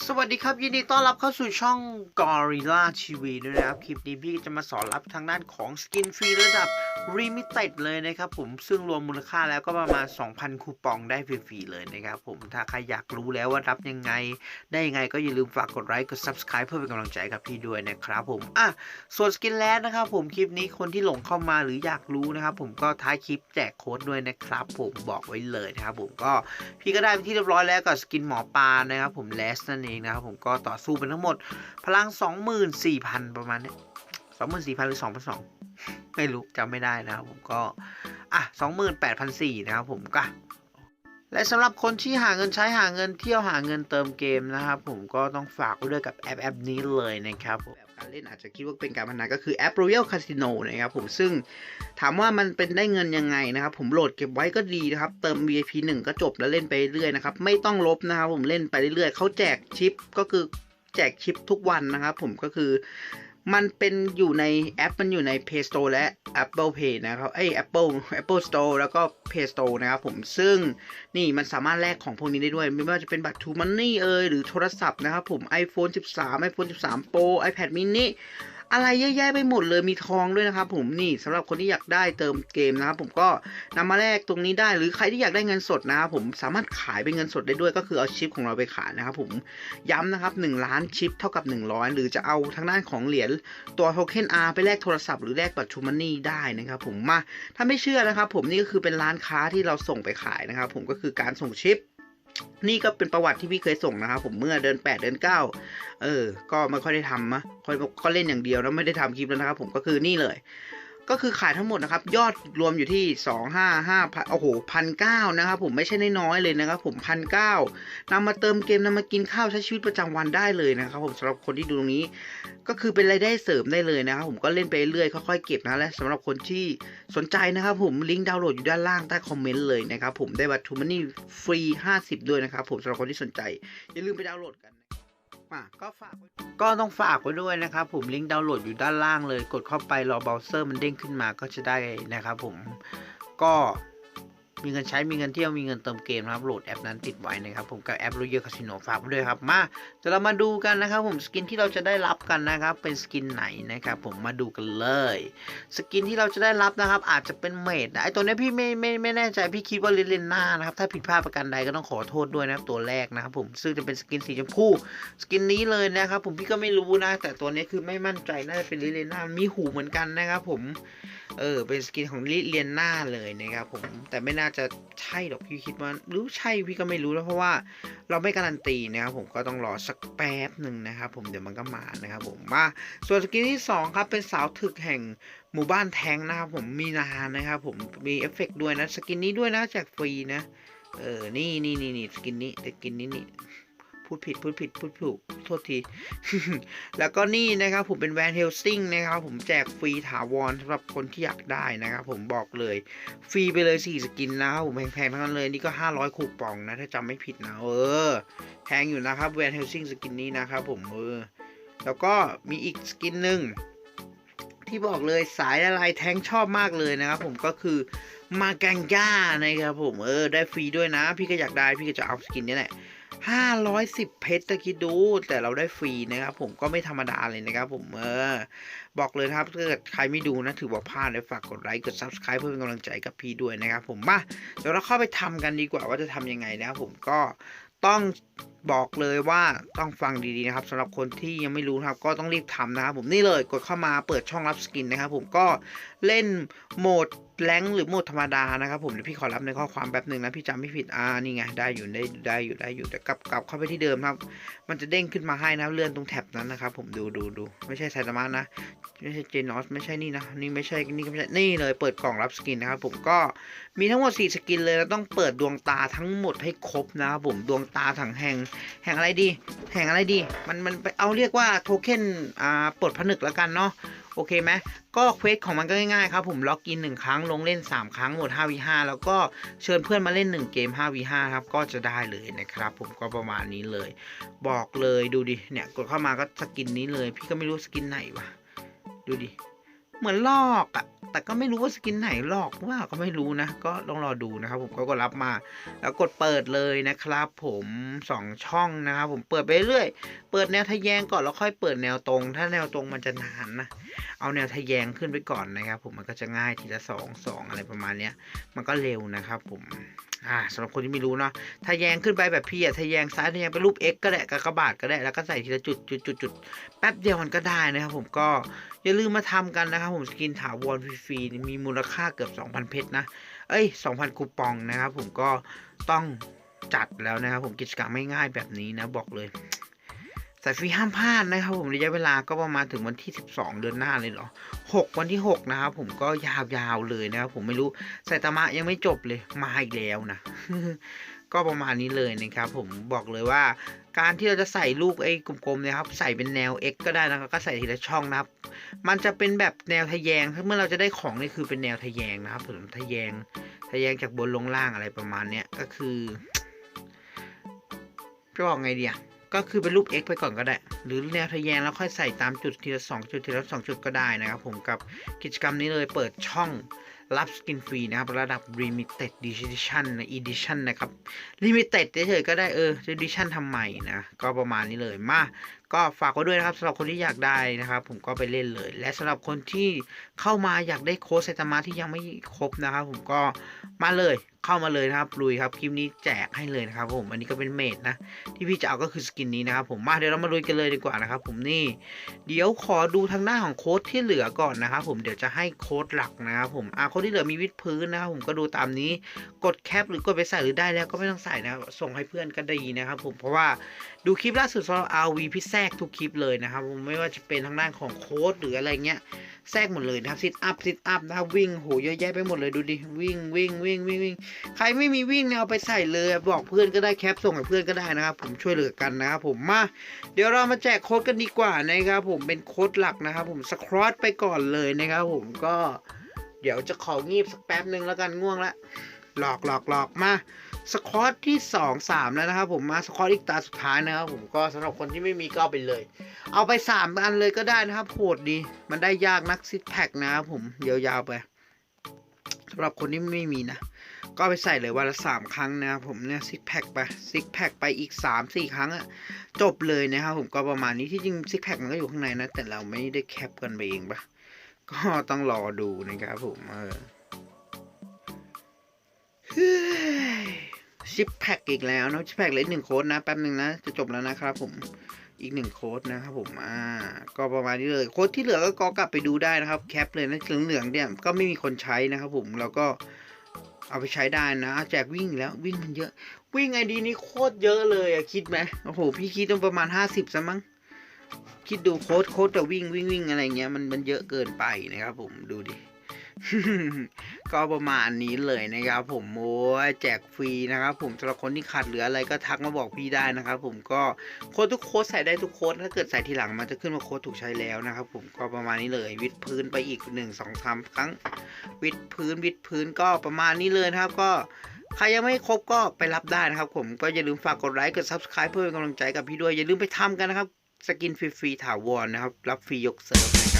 สวัสดีครับยินดีต้อนรับเข้าสู่ช่อง Gorilla TV ด้วยนะครับ คลิปนี้พี่จะมาสอนรับทางด้านของสกินฟรีระดับ Limited เลยนะครับผมซึ่งรวมมูลค่าแล้วก็ประมาณ 2,000 คูปองได้ฟรีๆเลยนะครับผมถ้าใครอยากรู้แล้วว่ารับยังไง ได้ยังไงก็อย่าลืมฝากกดไลค์กด Subscribe เพื่อเป็นกำลังใจกับพี่ด้วยนะครับผมอะส่วนสกินแลนนะครับผมคลิปนี้คนที่หลงเข้ามาหรืออยากรู้นะครับผมก็ท้ายคลิปแจกโค้ดด้วยนะครับผมบอกไว้เลยนะครับผมก็พี่ก็ได้เป็นที่เรียบร้อยแล้วกับสกินหมอปลานะครับผมเลสนั่นเองนะครับผมก็ต่อสู้เป็นทั้งหมด พลัง 24,000 ประมาณนี้24,000 หรือ 2,200 ไม่รู้จำไม่ได้นะครับผมก็ อะ 28,400 นะครับผมก็และสำหรับคนที่หาเงินใช้หาเงินเที่ยวหาเงินเติมเกมนะครับผมก็ต้องฝากไว้ด้วยกับแอปแอปนี้เลยนะครับผมาเล่นอาจจะคิดว่าเป็นการพนันก็คือแอป Royal Casino นะครับผมซึ่งถามว่ามันเป็นได้เงินยังไงนะครับผมโหลดเก็บไว้ก็ดีนะครับ เติม VIP 1 ก็จบแล้วเล่นไปเรื่อยนะครับ ไม่ต้องลบนะครับผมเล่นไปเรื่อยๆเขาแจกชิปก็คือแจกชิปทุกวันนะครับผมก็คือ มันเป็นอยู่ในแอปมันอยู่ใน Play Store และ Apple Pay นะครับไอย Apple Apple Store แล้วก็ Play Store นะครับผมซึ่งนี่มันสามารถแลกของพวกนี้ได้ด้วย ไม่ว่าจะเป็นบัตร True Money เอยหรือโทรศัพท์นะครับผม iPhone 13 iPhone 13 Pro iPad mini อะไรเยอะแยะไปหมดเลยมีทองด้วยนะครับผมนี่สำหรับคนที่อยากได้เติมเกมนะครับผมก็นำมาแลกตรงนี้ได้ หรือใครที่อยากได้เงินสดนะครับผมสามารถขายเป็นเงินสดได้ด้วย ก็คือเอาชิปของเราไปขายนะครับผมย้ำนะครับ 1 ล้านชิปเท่ากับ 100 หรือจะเอาทางด้านของเหรียญตัวโทเค็น R ไปแลกโทรศัพท์หรือแลกบัตรทูมันนี่ได้นะครับผมมาถ้าไม่เชื่อนะครับผมนี่ก็คือเป็นร้านค้าที่เราส่งไปขายนะครับผมก็คือการส่งชิป นี่ก็เป็นประวัติที่พี่เคยส่งนะครับผมเมื่อเดือน8 เดือน9 เออ ก็ไม่ค่อยได้ทำนะค่อยก็เล่นอย่างเดียวแล้วไม่ได้ทำคลิปแล้วนะครับผมก็คือนี่เลย ก็คือขายทั้งหมดนะครับ ยอดรวมอยู่ที่สองห้าห้าพันโอ้โหพันเก้านะครับผมไม่ใช่น้อยๆเลยนะครับ ผมพันเก้านำมาเติมเกมนำมากินข้าวใช้ชีวิตประจำวันได้เลยนะครับ ผมสำหรับคนที่ดูตรงนี้ ก็คือเป็นรายได้เสริมได้เลยนะครับ ผมก็เล่นไปเรื่อยค่อยๆเก็บนะและสำหรับคนที่สนใจนะครับ ผมลิงก์ดาวน์โหลดอยู่ด้านล่างใต้คอมเมนต์เลยนะครับผมได้บัตรทูมันนี่ฟรี 50 ด้วยนะครับผมสำหรับคนที่สนใจอย่าลืมไปดาวน์โหลดกัน อะก็ฝากก็ต้องฝากไว้ด้วยนะครับ ผมลิงก์ดาวน์โหลดอยู่ด้านล่างเลย กดเข้าไปรอเบราว์เซอร์มันเด้งขึ้นมาก็จะได้นะครับ ผมก็ มีเงินใช้มีเงินเที่ยวมีเงินเติมเกมนะครับโหลดแอปนั้นติดไว้นะครับผมกับแอป Royal Casino ฝากด้วยครับมาเดี๋ยวเรามาดูกันนะครับผมสกินที่เราจะได้รับกันนะครับเป็นสกินไหนนะครับผมมาดูกันเลยสกินที่เราจะได้รับนะครับอาจจะเป็นเมดนะไอตัวนี้พี่ไม่ไม่ไม่แน่ใจพี่คิดว่าลิเลน่านะครับถ้าผิดพลาดประการใดก็ต้องขอโทษด้วยนะครับตัวแรกนะครับผมซึ่งจะเป็นสกินสีชมพูสกินนี้เลยนะครับผมพี่ก็ไม่รู้นะ แต่ตัวนี้คือไม่มั่นใจน่าจะเป็นลิเลนน่ามีหูเหมือนกันนะครับผม เออ เป็นสกินของลิเลียนน่าเลยนะครับผม แต่ไม่น่าจะใช่หรอกพี่คิดว่าหรือใช่พี่ก็ไม่รู้แล้วเพราะว่าเราไม่การันตีนะครับผมก็ต้องรอสักแป๊บหนึ่งนะครับผมเดี๋ยวมันก็มานะครับผมมาส่วนสกินที่สองครับ เป็นสาวถึกแห่งหมู่บ้านแทงนะครับผมมีนานนะครับผมมีเอฟเฟกต์ด้วยนะสกินนี้ด้วยนะแจกฟรีนะเออนี่นี่นี่นี่สกินนี้สกินนี้นี่ พูดผิดพูดผิดพูดถูกโทษที แล้วก็นี่นะครับผมเป็นแวนเฮลซิงนะครับผมแจกฟรีถาวรสำหรับคนที่อยากได้นะครับผมบอกเลยฟรีไปเลย 4 สกินนะครับผมแพงๆทั้งนั้นเลยนี่ก็ 500 คูปองนะ ถ้าจำไม่ผิดนะเออแพงอยู่นะครับแวนเฮลซิงสกินนี้นะครับผมเออแล้วก็มีอีกสกินหนึ่งที่บอกเลยสายละลายแทงชอบมากเลยนะครับผมก็คือมาแกงก้านะครับผมเออได้ฟรีด้วยนะ พี่ก็อยากได้พี่ก็จะเอาสกินนี้แหละ 510 เพชรตะคิดดู แต่เราได้ฟรีนะครับผมก็ไม่ธรรมดาเลยนะครับผมเออบอกเลยครับถ้าเกิดใครไม่ดูนะถือว่าพลาดเลยฝากกดไลค์กด subscribe เพื่อเป็นกำลังใจกับพี่ด้วยนะครับผมมาเดี๋ยวเราเข้าไปทำกันดีกว่าว่าจะทำยังไงนะครับผมก็ต้องบอกเลยว่าต้องฟังดีๆนะครับสำหรับคนที่ยังไม่รู้ครับ ก็ต้องรีบทำนะครับผมนี่เลยกดเข้ามาเปิดช่องรับสกินนะครับผมก็เล่นโหมดแรงหรือโหมดธรรมดานะครับผมเดี๋ยวพี่ขอรับในข้อความแป๊บหนึ่งนะพี่จำไม่ผิดอ่านี่ไงได้อยู่ได้ได้อยู่ได้อยู่แต่กลับกลับเข้าไปที่เดิมครับ มันจะเด้งขึ้นมาให้นะเลื่อนตรงแท็บนั้นนะครับผมดูดูดูไม่ใช่ไซตามะนะไม่ใช่เจนอสไม่ใช่นี่นะนี่ไม่ใช่นี่ก็ไม่ใช่นี่เลยเปิดกล่องรับสกินนะครับผมก็มีทั้งหมด 4 สกินเลยแล้วต้องเปิดดวงตาทั้งหมดให้ครบนะครับผมดวงตาถังแห่งแห่งอะไรดี แห่งอะไรดี มันมันไปเอาเรียกว่าโทเค็นอ่าปลดผนึกแล้วกันเนาะ โอเคไหมก็เควสของมันก็ง่ายๆครับผมล็อกอิน 1 ครั้งลงเล่น 3 ครั้งหมด 5v5 แล้วก็เชิญเพื่อนมาเล่น 1 เกม 5v5 ครับก็จะได้เลยนะครับ ผมก็ประมาณนี้เลย บอกเลยดูดิเนี่ยกดเข้ามาก็สกินนี้เลย พี่ก็ไม่รู้สกินไหนวะดูดิ เหมือนลอกอะแต่ก็ไม่รู้ว่าสกินไหนลอกว่าก็ไม่รู้นะ ก็ต้องรอดูนะครับ ผมก็กดรับมา แล้วกดเปิดเลยนะครับ ผมสองช่องนะครับผมเปิดไปเรื่อยเปิดแนวทะแยงก่อนแล้วค่อยเปิดแนวตรง ถ้าแนวตรงมันจะนานนะเอาแนวทะแยงขึ้นไปก่อนนะครับ ผมมันก็จะง่ายทีละสองสองอะไรประมาณเนี้ยมันก็เร็วนะครับ ผม อ่าสำหรับคนที่ไม่รู้เนาะทะแยงขึ้นไปแบบพี่อะทะแยงซ้ายทะแยงเป็นรูป X ก็ได้กากบาทก็ได้แล้วก็ใส่ทีละจุดจุดจุดจุดแป๊บเดียวมันก็ได้นะครับผมก็อย่าลืมมาทำกันนะครับผมสกินถาวรฟรีๆมีมูลค่าเกือบ 2,000 เพชรนะ เอ้ย 2,000 คูปองนะครับผมก็ต้องจัดแล้วนะครับผมกิจกรรมไม่ง่ายแบบนี้นะบอกเลย สายฟรีห้ามพลาดนะครับผมระยะเวลาก็ประมาณถึงวันที่ 12 เดือนหน้าเลยเหรอ 6 วันที่ 6 นะครับผมก็ยาวๆเลยนะครับผมไม่รู้ไซตามะยังไม่จบเลยมาอีกแล้วนะก็ประมาณนี้เลยนะครับผมบอกเลยว่า การที่เราจะใส่ลูกไอ้กลมๆนี่ยครับ ใส่เป็นแนว X ก็ได้นะครับก็ใส่ทีละช่องนะครับ มันจะเป็นแบบแนวทะแยงเมื่อเราจะได้ของนี่คือเป็นแนวทะแยงนะครับผมทะแยงทะแยงจากบนลงล่างอะไรประมาณเนี้ยก็คือจะบอกไงเดีย ก็คือเป็นรูป X ไปก่อนก็ได้ หรือแนวทะแยงแล้วค่อยใส่ตามจุดทีละสองจุดทีละสองจุดก็ได้นะครับผมกับกิจกรรมนี้เลยเปิดช่องรับสกินฟรีนะครับ ระดับ Limited Edition นะ Edition นะครับ Limited เฉยๆก็ได้เออ Edition ทำใหม่นะ ก็ประมาณนี้เลยมา ก็ฝากไว้ด้วยนะครับสำหรับคนที่อยากได้นะครับ ผมก็ไปเล่นเลย และสำหรับคนที่เข้ามาอยากได้โค้ดไซตามะที่ยังไม่ครบนะครับ ผมก็มาเลยเข้ามาเลยนะครับลุยครับคลิปนี้แจกให้เลยนะครับ ผมอันนี้ก็เป็นเมดนะ ที่พี่จะเอาก็คือสกินนี้นะครับ ผมมาเดี๋ยวเรามาลุยกันเลยดีกว่านะครับ ผมนี่ เดี๋ยวขอดูทางหน้าของโค้ดที่เหลือก่อนนะครับ ผมเดี๋ยวจะให้โค้ดหลักนะครับ ผมอ่าโค้ดที่เหลือมีวิดพื้นนะครับ ผมก็ดูตามนี้กดแคปหรือ กดไปใส่หรือได้แล้วก็ไม่ต้องใส่นะครับส่งให้เพื่อนก็ดีนะครับ ผมเพราะว่า ดูคลิปล่าสุดสำหรับ RV พี่แทรกทุกคลิปเลยนะครับ ไม่ว่าจะเป็นทางด้านของโค้ดหรืออะไรเงี้ยแทรกหมดเลยนะครับซิทอัพซิทอัพนะครับวิ่งโหเยอะแยะไปหมดเลยดูดิวิ่งวิ่งวิ่งวิ่งวิ่งใครไม่มีวิ่งเนี่ยเอาไปใส่เลย บอกเพื่อนก็ได้แคปส่งให้เพื่อนก็ได้นะครับ ผมช่วยเหลือกันนะครับผมมาเดี๋ยวเรามาแจกโค้ดกันดีกว่านะครับผมเป็นโค้ดหลักนะครับผมสครอตไปก่อนเลยนะครับผมก็เดี๋ยวจะของีบสักแป๊บหนึ่งแล้วกันง่วงละหลอกหลอกหลอกมา สควอตที่สองสามแล้วนะครับผมมาสควอตอีกตาสุดท้ายนะครับผมก็สำหรับคนที่ไม่มีก็เอาไปเลย เอาไปสามอันเลยก็ได้นะครับโหดดี มันได้ยากนักซิทแพคนะครับผมยาวๆไปสำหรับคนที่ไม่มีนะ ก็ไปใส่เลยวันละสามครั้งนะครับผมเนี่ยซิกแพคไปซิกแพคไปอีกสามสี่ครั้งอะจบเลยนะครับผมก็ประมาณนี้ที่จริงซิกแพคมันก็อยู่ข้างในนะ แต่เราไม่ได้แคปกันไปเองปะก็ต้องรอดูนะครับผมเออ ชิปแพ็กอีกแล้วนะชิปแพ็กเหลยหนึ่งโค้ดนะแป๊บหนึ่งนะจะจบแล้วนะครับผมอีกหนึ่งโค้ดนะครับผมอ่าก็ประมาณนี้เลยโค้ดที่เหลือก็กอกลับไปดูได้นะครับแคปเลยนะเหลืองๆเนี่ยก็ไม่มีคนใช้นะครับผมเราก็เอาไปใช้ได้นะแจกวิ่งแล้ววิ่งมันเยอะ วิ่งไอดีนี้โคตรเยอะเลยอะคิดไหมโอ้โหพี่คิดต้องประมาณห้าสิบซะมั้งคิดดูโค้ดโค้ดแต่วิ่งวิ่งวิ่งอะไรเงี้ยมันมันเยอะเกินไปนะครับผมดูดิ ก็ประมาณนี้เลยนะครับผมโอ้แจกฟรีนะครับผมสำหรับคนที่ขาดเหลืออะไรก็ทักมาบอกพี่ได้นะครับผมก็โค้ดทุกโค้ดใส่ได้ทุกโค้ดถ้าเกิดใส่ทีหลังมันจะขึ้นมาโค้ดถูกใช้แล้วนะครับผมก็ประมาณนี้เลย วิดพื้นไปอีกหนึ่งสองสามครั้ง วิดพื้นวิดพื้นก็ประมาณนี้เลยนะครับก็ใครยังไม่ครบก็ไปรับได้นะครับผมก็อย่าลืมฝากกดไลค์กด subscribe เพื่อเป็นกำลังใจกับพี่ด้วยอย่าลืมไปทำกันนะครับสกินฟรีๆถาวรนะครับรับฟรียกเซิร์ฟ